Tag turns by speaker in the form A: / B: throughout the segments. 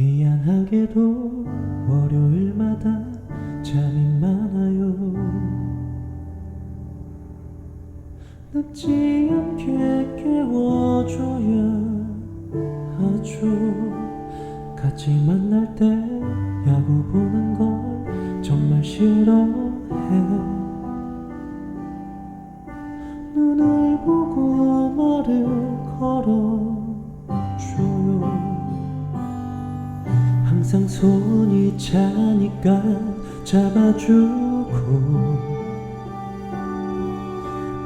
A: 희한하게도 월요일마다 잠이 많아요. 늦지 않게 깨워줘야 하죠. 같이 만날 때 야구 보는 걸 정말 싫어해. 눈을 보고 말을 걸어 항상 손이 차니까 잡아주고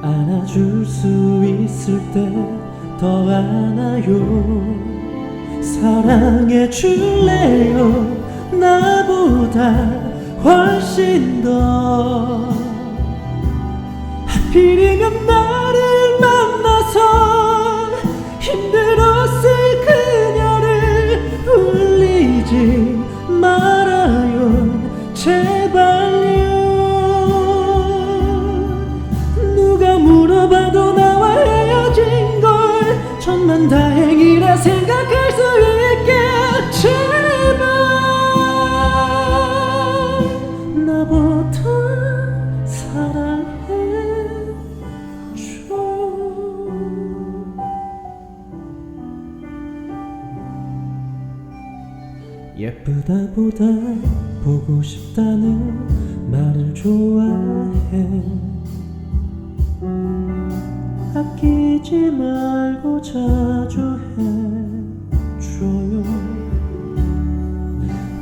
A: 안아줄 수 있을 때 더 안아요. 사랑해 줄래요? 나보다 훨씬 더 하필이면 나를 만나서 힘들었 다행이라 생각할 수 있게 제발 나보다 사랑해줘. 예쁘다 보다 보고 싶다는 말을 좋아해 아끼지 말고 자주 해줘요.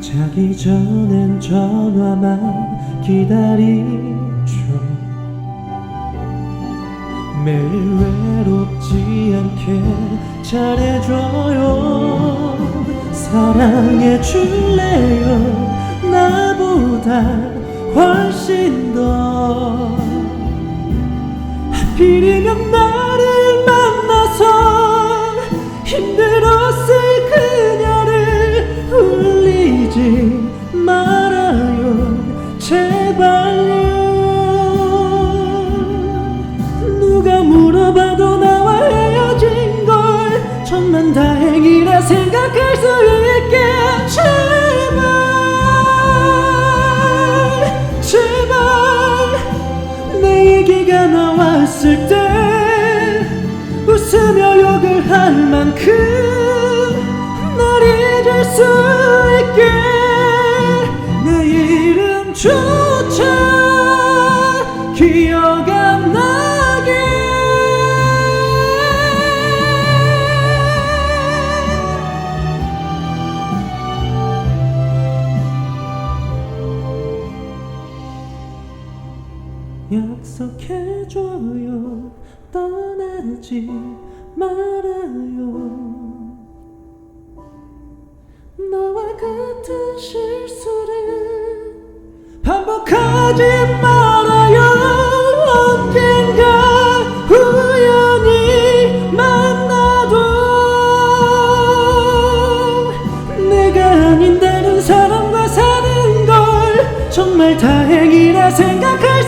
A: 자기 전엔 전화만 기다리죠. 매일 외롭지 않게 잘해줘요. 사랑해 줄래요? 나보다 훨씬 더. 하필이면 나 를 만나서 힘들었을 그녀를 울리지 말아요. 제발요. 누가 물어봐도 나와 헤어진 걸 천만 다행이라 생각할 수 있게 제발 제발. 내 얘기가 나왔을 때 있게 내 이름조차 기억 안 나게. 약속해줘요. 떠나지 말아요 같은 실수를 반복하지 말아요. 언젠가 우연히 만나도 내가 아닌 다른 사람과 사는 걸 정말 다행이라 생각하